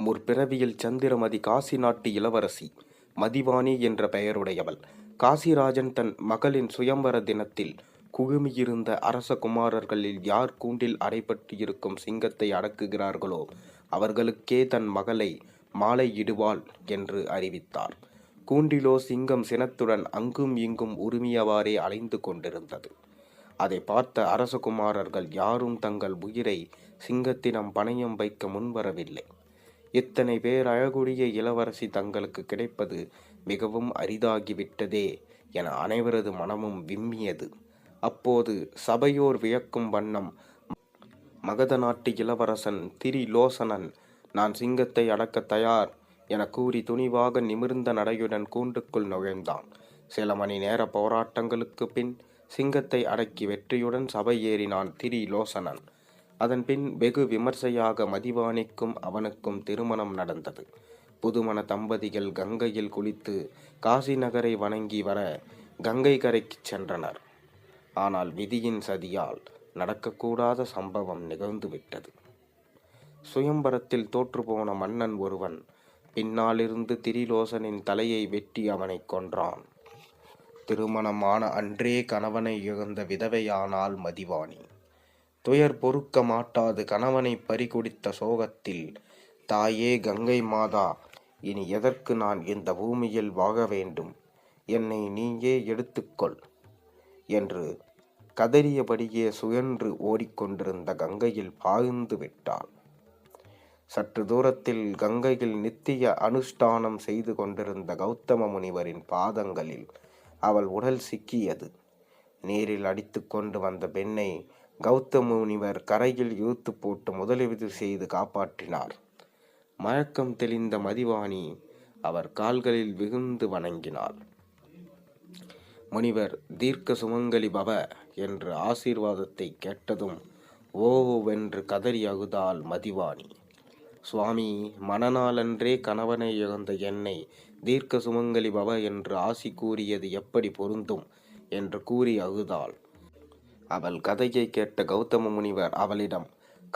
முற்பிறவியில் சந்திரமதி காசி நாட்டு இளவரசி மதிவாணி என்ற பெயருடையவள். காசிராஜன் தன் மகளின் சுயம்வர தினத்தில் குழுமியிருந்த அரச குமாரர்களில் யார் கூண்டில் அடைபட்டு இருக்கும் சிங்கத்தை அடக்குகிறார்களோ அவர்களுக்கே தன் மகளை மாலையிடுவாள் என்று அறிவித்தார். கூண்டிலோ சிங்கம் சினத்துடன் அங்கும் இங்கும் உரிமையவாறே அலைந்து கொண்டிருந்தது. அதை பார்த்த அரசகுமாரர்கள் யாரும் தங்கள் உயிரை சிங்கத்திடம் பணயம் வைக்க முன்வரவில்லை. இத்தனை பேர் அழகுடைய இளவரசி தங்களுக்கு கிடைப்பது மிகவும் அரிதாகிவிட்டதே என அனைவரது மனமும் விம்மியது. அப்போது சபையோர் வியக்கும் வண்ணம் மகத நாட்டு இளவரசன் திரிலோசனன் நான் சிங்கத்தை அடக்க தயார் என கூறி துணிவாக நிமிர்ந்த நடையுடன் கூண்டுக்குள் நுழைந்தான். சில மணி நேர போராட்டங்களுக்கு பின் சிங்கத்தை அடக்கி வெற்றியுடன் சபை ஏறினான் திரிலோசனன். அதன்பின் வெகு விமர்சையாக மதிவாணிக்கும் அவனுக்கும் திருமணம் நடந்தது. புதுமண தம்பதிகள் கங்கையில் குளித்து காசி நகரை வணங்கி வர கங்கை கரைக்கு சென்றனர். ஆனால் விதியின் சதியால் நடக்கக்கூடாத சம்பவம் நிகழ்ந்துவிட்டது. சுயம்பரத்தில் தோற்றுப்போன மன்னன் ஒருவன் பின்னாலிருந்து திரிலோசனின் தலையை வெட்டி அவனை கொன்றான். திருமணமான அன்றே கணவனை இழந்த விதவையானாள் மதிவாணி. துயர் பொறுக்க மாட்டாது கணவனை பறிகொடுத்த சோகத்தில். தாயே கங்கை மாதா இனி எதற்கு நான் இந்த பூமியில் வாழ வேண்டும்? என்னை நீயே எடுத்துக்கொள் என்று கதறியபடியே சுயன்று ஓடிக்கொண்டிருந்த கங்கையில் பாய்ந்து விட்டாள். சற்று தூரத்தில் கங்கையில் நித்திய அனுஷ்டானம் செய்து கொண்டிருந்த கௌதம முனிவரின் பாதங்களில் அவள் உடல் சிக்கியது. நீரில் அடித்து கொண்டு வந்த பெண்ணை கௌதம முனிவர் கரையில் இழுத்து போட்டு முதலுதவி செய்து காப்பாற்றினார். மயக்கம் தெளிந்த மதிவாணி அவர் கால்களில் விகுந்து வணங்கினாள் முனிவர் தீர்க்க சுமங்கலி பவ என்று ஆசீர்வாதத்தை கேட்டதும் ஓவென்று கதறி அகுதாள் மதிவாணி. சுவாமி மனநாளன்றே கணவனை இழந்த என்னை தீர்க்க சுமங்கலி பவ என்று ஆசி கூறியது எப்படி பொருந்தும்? என்று கூறி அகுதாள் அவள் கதையை கேட்ட கௌதம முனிவர் அவளிடம்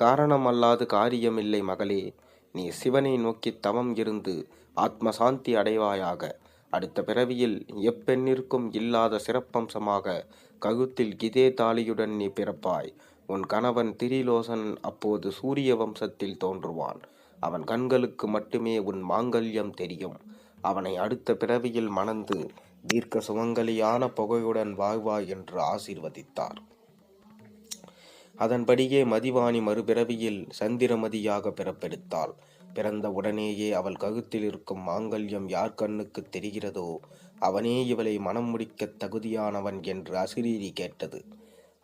காரணமல்லாது காரியமில்லை மகளே நீ சிவனை நோக்கி தவம் இருந்து ஆத்ம சாந்தி அடைவாயாக. அடுத்த பிறவியில் எப்பெண்ணிற்கும் இல்லாத சிறப்பம்சமாக ககுத்தில் கிதே தாலியுடன் நீ பிறப்பாய். உன் கணவன் திரிலோசன் அப்போது சூரிய வம்சத்தில் தோன்றுவான். அவன் கண்களுக்கு மட்டுமே உன் மாங்கல்யம் தெரியும். அவனை அடுத்த பிறவியில் மணந்து தீர்க்க சுமங்கலியான புகையுடன் வாழ்வாய் என்று ஆசீர்வதித்தார். அதன்படியே மதிவாணி மறுபிறவியில் சந்திரமதியாக பிறப்பெடுத்தாள். பிறந்த உடனேயே அவள் கழுத்தில் இருக்கும் மாங்கல்யம் யார் கண்ணுக்கு தெரிகிறதோ அவனே இவளை மனம் முடிக்க தகுதியானவன் என்று அசிரீரி கேட்டது.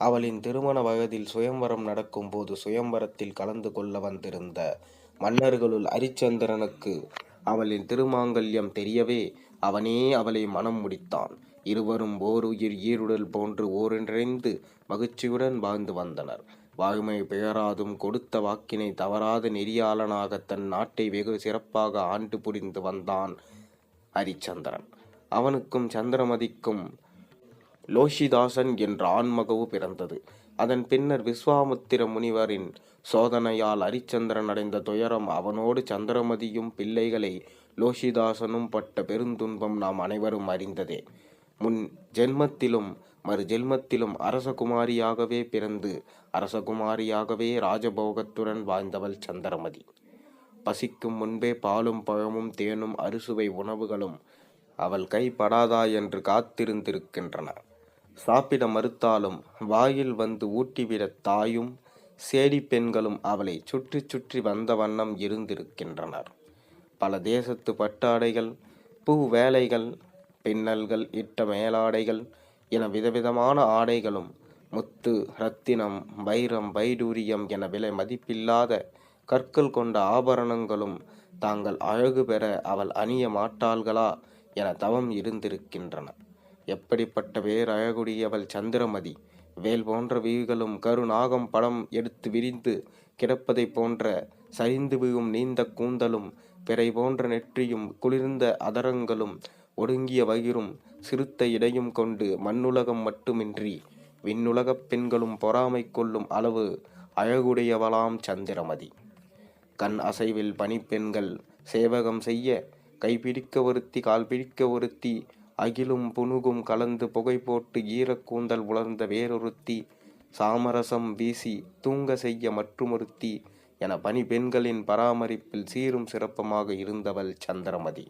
அவளின் திருமண வயதில் சுயம்வரம் நடக்கும்போது சுயம்வரத்தில் கலந்து கொள்ள வந்திருந்த மன்னர்களுள் அரிச்சந்திரனுக்கு அவளின் திருமாங்கல்யம் தெரியவே அவனே அவளை மனம் முடித்தான். இருவரும் ஓர் உயிர் ஈருடல் போன்று ஓரிணைந்து மகிழ்ச்சியுடன் வாழ்ந்து வந்தனர். வாய்மை பெயராதும் கொடுத்த வாக்கினை தவறாத நெறியாளனாக தன் நாட்டை வெகு சிறப்பாக ஆண்டு புரிந்து வந்தான் ஹரிச்சந்திரன். அவனுக்கும் சந்திரமதிக்கும் லோஷிதாசன் என்ற ஆண்மகவு பிறந்தது. அதன் பின்னர் விஸ்வாமுத்திர முனிவரின் சோதனையால் ஹரிச்சந்திரன் அடைந்த துயரம் அவனோடு சந்திரமதியும் பிள்ளைகளை லோஷிதாசனும் பட்ட பெருந்துன்பம் நாம் அனைவரும் அறிந்ததே. முன் ஜென்மத்திலும் மறு ஜென்மத்திலும் அரசகுமாரியாகவே பிறந்து அரசகுமாரியாகவே ராஜபோகத்துடன் வாழ்ந்தவள் சந்திரமதி. பசிக்கும் முன்பே பாலும் பழமும் தேனும் அறுசுவை உணவுகளும் அவள் கைப்படாதா என்று காத்திருந்திருக்கின்றன. சாப்பிட மறுத்தாலும் வாயில் வந்து ஊட்டிவிட தாயும் சேடி பெண்களும் அவளை சுற்றி சுற்றி வந்த வண்ணம் இருந்திருக்கின்றனர். பல தேசத்து பட்டாடைகள் பூ வேலைகள் பின்னல்கள் இட்ட மேலாடைகள் என விதவிதமான ஆடைகளும் முத்து ரத்தினம் வைரம் வைடூரியம் என விலை மதிப்பில்லாத கற்கள் கொண்ட ஆபரணங்களும் தாங்கள் அழகு பெற அவள் அணிய மாட்டாள்களா என தவம் இருந்திருக்கின்றன. எப்படிப்பட்ட பேரழகுடையவள் சந்திரமதி! வேல் போன்ற வீகளும் கருநாகம் படம் எடுத்து விரிந்து கிடப்பதைப் போன்ற சரிந்து விழும் நீந்த கூந்தலும் பிறை போன்ற நெற்றியும் குளிர்ந்த அதரங்களும் ஒடுங்கிய வயிறும் சிறுத்த இடையும் கொண்டு மண்ணுலகம் மட்டுமின்றி விண்ணுலகப் பெண்களும் பொறாமை கொள்ளும் அளவு அழகுடையவளாம் சந்திரமதி. கண் அசைவில் பணிப்பெண்கள் சேவகம் செய்ய கைபிடிக்க ஒருத்தி கால் பிடிக்க ஒருத்தி அகிலும் புனுகும் கலந்து புகை போட்டு ஈரக்கூந்தல் உலர்ந்த வேறொருத்தி சாமரசம் வீசி தூங்க செய்ய மற்றுமொருத்தி என பணிப்பெண்களின் பராமரிப்பில் சீரும் சிறப்புமாக இருந்தவள் சந்திரமதி.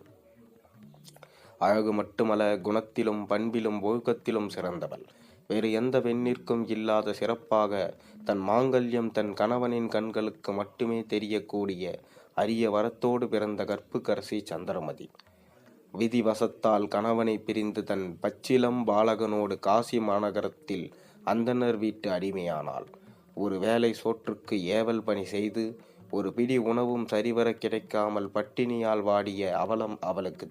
அழகு மட்டுமல்ல குணத்திலும் பண்பிலும் ஒழுக்கத்திலும் சிறந்தவள். வேறு எந்த பெண்ணிற்கும் இல்லாத சிறப்பாக தன் மாங்கல்யம் தன் கணவனின் கண்களுக்கு மட்டுமே தெரியக்கூடிய அரிய வரத்தோடு பிறந்த கற்புக்கரசி சந்திரமதி. விதிவசத்தால் கணவனை பிரிந்து தன் பச்சிலம் பாலகனோடு காசி மாநகரத்தில் அந்தணர் வீட்டு அடிமையானாள். ஒரு வேளை சோற்றுக்கு ஏவல் பணி செய்து ஒரு பிடி உணவும் சரிவர கிடைக்காமல் பட்டினியால் வாடிய அவலம் அவளுக்கு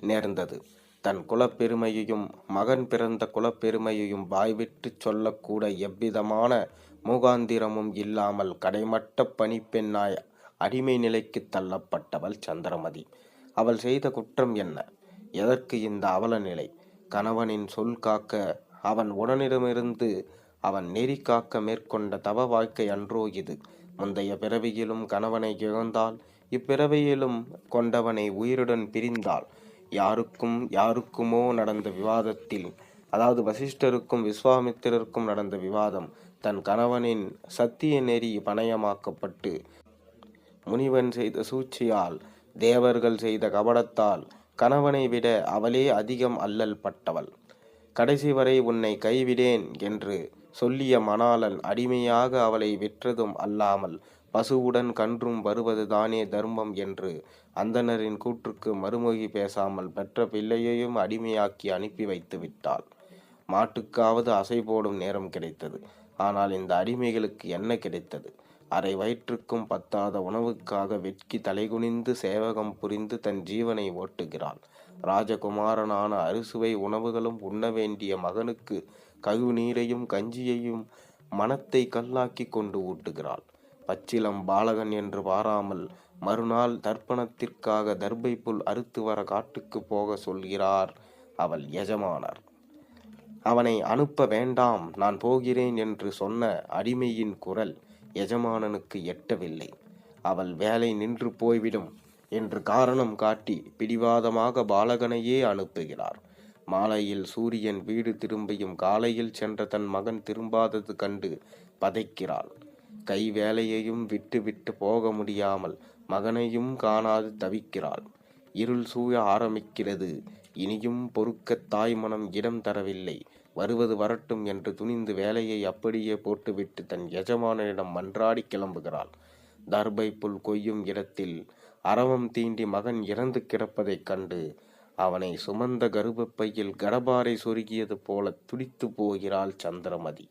நேர்ந்தது. தன் குலப்பெருமையையும் மகன் பிறந்த குலப்பெருமையையும் வாய்விட்டு சொல்லக்கூட எவ்விதமான மூகாந்திரமும் இல்லாமல் கடைமட்ட பணிப்பெண்ணாய் அடிமை நிலைக்கு தள்ளப்பட்டவள் சந்திரமதி. அவள் செய்த குற்றம் என்ன? எதற்கு இந்த அவல நிலை? கணவனின் சொல் காக்க அவன் உடனிடமிருந்து அவன் நெறி காக்க மேற்கொண்ட தவ வாழ்க்கை அன்றோ இது. முந்தைய பிறவியிலும் கணவனை இழந்தால் இப்பிறவியிலும் கொண்டவனை உயிருடன் பிரிந்தாள். யாருக்கும் யாருக்குமோ நடந்த விவாதத்தில் அதாவது வசிஷ்டருக்கும் விஸ்வாமித்திரருக்கும் நடந்த விவாதம் தன் கணவனின் சத்திய நெறி பணயமாக்கப்பட்டு முனிவன் செய்த சூழ்ச்சியால் தேவர்கள் செய்த கபடத்தால் கணவனை விட அவளே அதிகம் அல்லல் பட்டவள். கடைசி வரை உன்னை கைவிடேன் என்று சொல்லிய மணாளன் அடிமையாக அவளை விற்றதும் அல்லாமல் பசுவுடன் கன்றும் வருவது தானே தர்மம் என்று அந்தணரின் கூற்றுக்கு மறுமொழி பேசாமல் பெற்ற பிள்ளையையும் அடிமையாக்கி அனுப்பி வைத்து விட்டாள் மாட்டுக்காவது அசை போடும் நேரம் கிடைத்தது. ஆனால் இந்த அடிமைகளுக்கு என்ன கிடைத்தது? அரை வயிற்றுக்கும் பத்தாத உணவுக்காக வெட்கி தலைகுனிந்து சேவகம் புரிந்து தன் ஜீவனை ஓட்டுகிறாள். ராஜகுமாரனான அறுசுவை உணவுகளும் உண்ண வேண்டிய மகனுக்கு ககு நீரையும் கஞ்சியையும் மனத்தை கல்லாக்கி கொண்டு ஊட்டுகிறாள். பச்சிலம் பாலகன் என்று பாராமல் மறுநாள் தர்ப்பணத்திற்காக தர்பை புல் அறுத்து வர காட்டுக்கு போக சொல்கிறார் அவள் எஜமானர். அவனை அனுப்ப வேண்டாம் நான் போகிறேன் என்று சொன்ன அடிமையின் குரல் எஜமானனுக்கு எட்டவில்லை. அவள் வேலை நின்று போய்விடும் என்று காரணம் காட்டி பிடிவாதமாக பாலகனையே அனுப்புகிறார். மாலையில் சூரியன் வீடு திரும்பியும் காலையில் சென்ற தன் மகன் திரும்பாதது கண்டு பதைக்கிறாள். கை வேலையையும் விட்டு விட்டு போக முடியாமல் மகனையும் காணாது தவிக்கிறாள். இருள் சூழ ஆரம்பிக்கிறது. இனியும் பொறுக்க தாய் மனம் இடம் தரவில்லை. வருவது வரட்டும் என்று துணிந்து வேலையை அப்படியே போட்டுவிட்டு தன் எஜமானனிடம் மன்றாடி கிளம்புகிறாள். தர்பை புல் கொய்யும் இடத்தில் அரவம் தீண்டி மகன் இறந்து கிடப்பதைக் கண்டு அவனை சுமந்த கருபப்பையில் கடபாரை சொருகியது போல துடித்து போகிறாள் சந்திரமதி.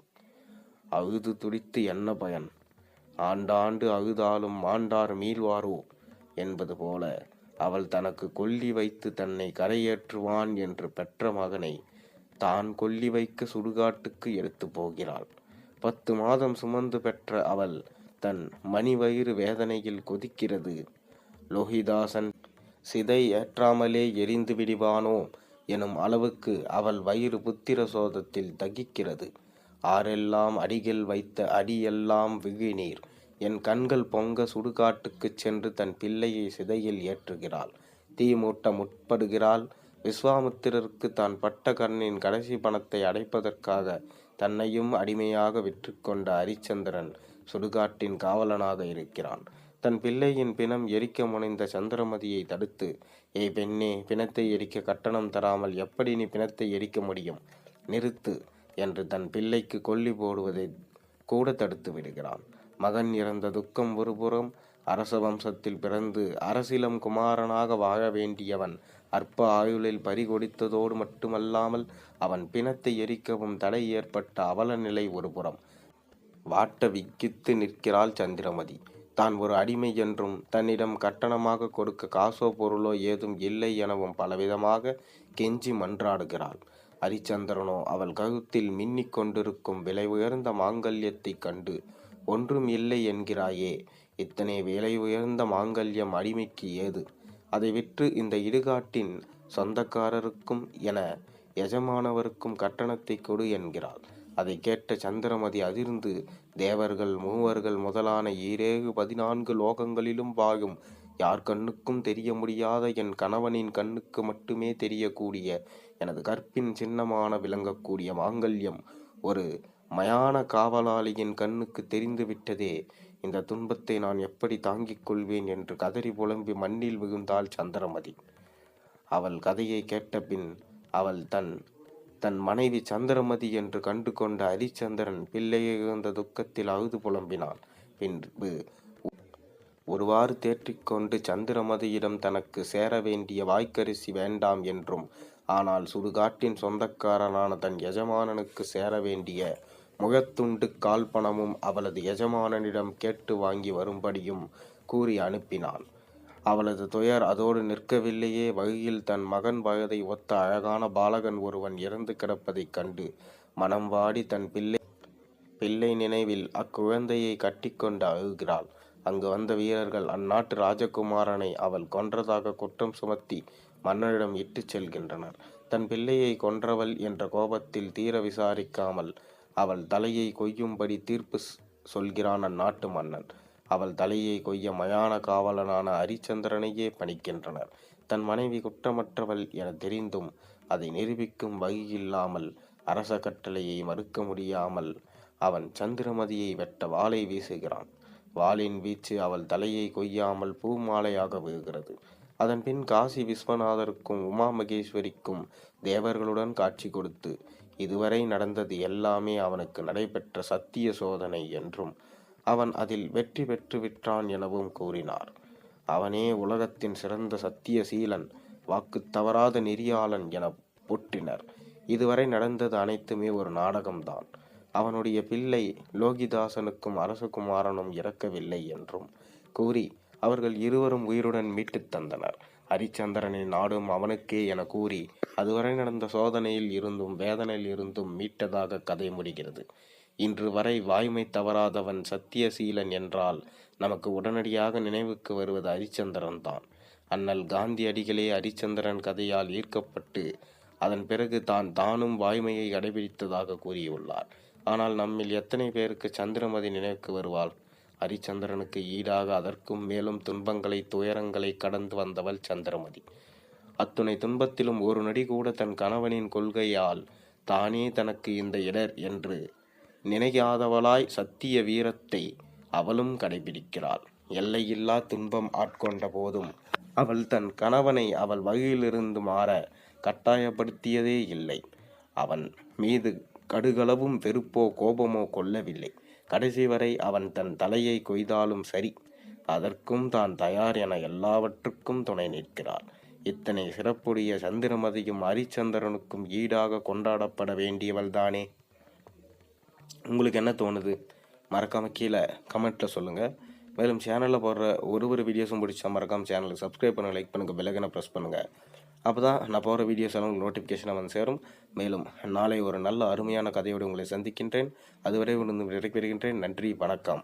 அழுது துடித்து என்ன பயன்? ஆண்டாண்டு அழுதாலும் மாண்டார் மீள்வாரோ? என்பது போல அவள் தனக்கு கொல்லி வைத்து தன்னை கரையேற்றுவான் என்று பெற்ற மகனை தான் கொல்லி வைக்க சுடுகாட்டுக்கு எடுத்து போகிறாள். பத்து மாதம் சுமந்து பெற்ற அவள் தன் மணி வயிறு வேதனையில் கொதிக்கிறது. லோகிதாசன் சிதை ஏற்றாமலே எரிந்து விடுவானோ? எனும் அளவுக்கு அவள் வயிறு புத்திர சோதத்தில் தகிக்கிறது. ஆரெல்லாம் அடிகள் வைத்த அடியெல்லாம் விழிநீர் என் கண்கள் பொங்க சுடுகாட்டுக்குச் சென்று தன் பிள்ளையை சிதையில் ஏற்றுகிறாள். தீ மூட்ட முற்படுகிறாள். விஸ்வாமித்திரருக்கு தான் பட்ட கண்ணின் கடைசி பணத்தை அடைப்பதற்காக தன்னையும் அடிமையாக விற்றுக்கொண்ட ஹரிச்சந்திரன் சுடுகாட்டின் காவலனாக இருக்கிறான். தன் பிள்ளையின் பிணம் எரிக்க முனைந்த சந்திரமதியை தடுத்து ஏய் பெண்ணே பிணத்தை எரிக்க கட்டணம் தராமல் எப்படி நீ பிணத்தை எரிக்க முடியும்? நிறுத்து என்று தன் பிள்ளைக்கு கொல்லி போடுவதை கூட தடுத்து விடுகிறான். மகன் இறந்த துக்கம் ஒருபுறம் அரச வம்சத்தில் பிறந்து அரசிலம் குமாரனாக வாழ வேண்டியவன் அற்ப ஆயுளில் பறிகொடித்ததோடு மட்டுமல்லாமல் அவன் பிணத்தை எரிக்கவும் தடை ஏற்பட்ட அவல நிலை ஒருபுறம் வாட்ட விக்கித்து நிற்கிறாள் சந்திரமதி. தான் ஒரு அடிமை என்றும் தன்னிடம் கட்டணமாக கொடுக்க காசோ பொருளோ ஏதும் இல்லை எனவும் பலவிதமாக கெஞ்சி மன்றாடுகிறாள். ஹரிச்சந்திரனோ அவள் கழுத்தில் மின்னிக் கொண்டிருக்கும் விலை உயர்ந்த மாங்கல்யத்தைக் கண்டு ஒன்றும் இல்லை என்கிறாயே. இத்தனை விலை உயர்ந்த மாங்கல்யம் அடிமைக்கு ஏது? அதை விற்று இந்த இடுகாட்டின் சொந்தக்காரருக்கும் என எஜமானவருக்கும் கட்டணத்தை கொடு என்கிறாள். அதை கேட்ட சந்திரமதி அதிர்ந்து தேவர்கள் மூவர்கள் முதலான ஈரேகு பதினான்கு லோகங்களிலும் வாழும் யார் கண்ணுக்கும் தெரிய முடியாத என் கணவனின் கண்ணுக்கு மட்டுமே தெரியக்கூடிய எனது கற்பின் சின்னமான விளங்கக்கூடிய மாங்கல்யம் ஒரு மயான காவலாளியின் கண்ணுக்கு தெரிந்துவிட்டதே இந்த துன்பத்தை நான் எப்படி தாங்கிக் கொள்வேன் என்று கதறி புலம்பி மண்ணில் விழுந்தாள் சந்திரமதி. அவள் கதையை கேட்டபின் அவள் தன் தன் மனைவி சந்திரமதி என்று கண்டு கொண்ட ஹரிச்சந்திரன் பிள்ளையை இழந்த துக்கத்தில் அழுது புலம்பினான். பின்பு ஒருவாறு தேற்றிக்கொண்டு சந்திரமதியிடம் தனக்கு சேர வேண்டிய வாய்க்கரிசி வேண்டாம் என்றும் ஆனால் சுடுகாட்டின் சொந்தக்காரனான தன் எஜமானனுக்கு சேர வேண்டிய முகத்துண்டு கால் பணமும் அவளது எஜமானனிடம் கேட்டு வாங்கி வரும்படியும் கூறி அனுப்பினான் அவளது துயர் அதோடு நிற்கவில்லையே. வழியில் தன் மகன் வயதை ஒத்த அழகான பாலகன் ஒருவன் இறந்து கிடப்பதைக் கண்டு மனம் வாடி தன் பிள்ளை பிள்ளை நினைவில் அக்குழந்தையை கட்டிக்கொண்டு அழுகிறாள். அங்கு வந்த வீரர்கள் அந்நாட்டு ராஜகுமாரனை அவள் கொன்றதாக குற்றம் சுமத்தி மன்னரிடம் இட்டுச் செல்கின்றனர். தன் பிள்ளையை கொன்றவள் என்ற கோபத்தில் தீர விசாரிக்காமல் அவள் தலையை கொய்யும்படி தீர்ப்பு சொல்கிறான் அந்நாட்டு மன்னன். அவள் தலையை கொய்ய மயான காவலனான ஹரிச்சந்திரனையே பணிக்கின்றனர். தன் மனைவி குற்றமற்றவள் என தெரிந்தும் அதை நிரூபிக்கும் வகையில்லாமல் அரச கட்டளையை மறுக்க முடியாமல் அவன் சந்திரமதியை வெட்ட வாளை வீசுகிறான். வாளின் வீச்சு அவள் தலையை கொய்யாமல் பூமாலையாக விழுகிறது. அதன்பின் காசி விஸ்வநாதருக்கும் உமா மகேஸ்வரிக்கும் தேவர்களுடன் காட்சி கொடுத்து இதுவரை நடந்தது எல்லாமே அவனுக்கு நடைபெற்ற சத்திய சோதனை என்றும் அவன் அதில் வெற்றி பெற்று விட்டான் எனவும் கூறினார். அவனே உலகத்தின் சிறந்த சத்திய சீலன் வாக்கு தவறாத நெறியாளன் என போற்றினர் இதுவரை நடந்தது அனைத்துமே ஒரு நாடகம்தான். அவனுடைய பிள்ளை லோகிதாசனுக்கும் அரசகுமாரனும் இறக்கவில்லை என்றும் கூறி அவர்கள் இருவரும் உயிருடன் மீட்டுத் தந்தனர். ஹரிச்சந்திரனின் நாடும் அவனுக்கே என கூறி அதுவரை நடந்த சோதனையில் இருந்தும் வேதனையில் இருந்தும் மீட்டதாக கதை முடிகிறது. இன்று வரை வாய்மை தவறாதவன் சத்தியசீலன் என்றால் நமக்கு உடனடியாக நினைவுக்கு வருவது ஹரிச்சந்திரன் தான். அண்ணல் காந்தியடிகளே ஹரிச்சந்திரன் கதையால் ஈர்க்கப்பட்டு அதன் பிறகு தான் தானும் வாய்மையை கடைபிடித்ததாக கூறியுள்ளார். ஆனால் நம்மில் எத்தனை பேருக்கு சந்திரமதி நினைவுக்கு வருவாள்? ஹரிச்சந்திரனுக்கு ஈடாக அதற்கும் மேலும் துன்பங்களை துயரங்களை கடந்து வந்தவள் சந்திரமதி. அத்துணை துன்பத்திலும் ஒரு நொடி கூட தன் கணவனின் கொள்கையால் தானே தனக்கு இந்த இடர் என்று நினையாதவளாய் சத்திய வீரத்தை அவளும் கடைபிடிக்கிறாள். எல்லையில்லா துன்பம் ஆட்கொண்ட போதும் அவள் தன் கணவனை அவள் வகையிலிருந்து மாற கட்டாயப்படுத்தியதே இல்லை. அவன் மீது கடுகளவும் வெறுப்போ கோபமோ கொள்ளவில்லை. கடைசி வரை அவன் தன் தலையை கொய்தாலும் சரி அதற்கும் தான் தயார் என எல்லாவற்றுக்கும் துணை நிற்கிறார் இத்தனை சிறப்புடைய சந்திரமதியும் ஹரிச்சந்திரனுக்கும் ஈடாக கொண்டாடப்பட வேண்டியவள்தானே உங்களுக்கு என்ன தோணுது? மறக்காமல் கீழே கமெண்ட்டில் சொல்லுங்கள் மேலும் சேனலில் போடுற ஒரு ஒரு வீடியோஸும் பிடிச்சா மறக்காமல் சேனலுக்கு சப்ஸ்கிரைப் பண்ணுங்கள் லைக் பண்ணுங்கள் பெல்லகனை ப்ரெஸ் பண்ணுங்கள் அப்போ தான் நான் போகிற வீடியோஸ் எல்லாம் உங்களுக்கு நோட்டிஃபிகேஷனாக வந்து சேரும். மேலும் நாளை ஒரு நல்ல அருமையான கதையோடு உங்களை சந்திக்கின்றேன். அதுவரை உணர்ந்து விடைபெறுகின்றேன். நன்றி வணக்கம்.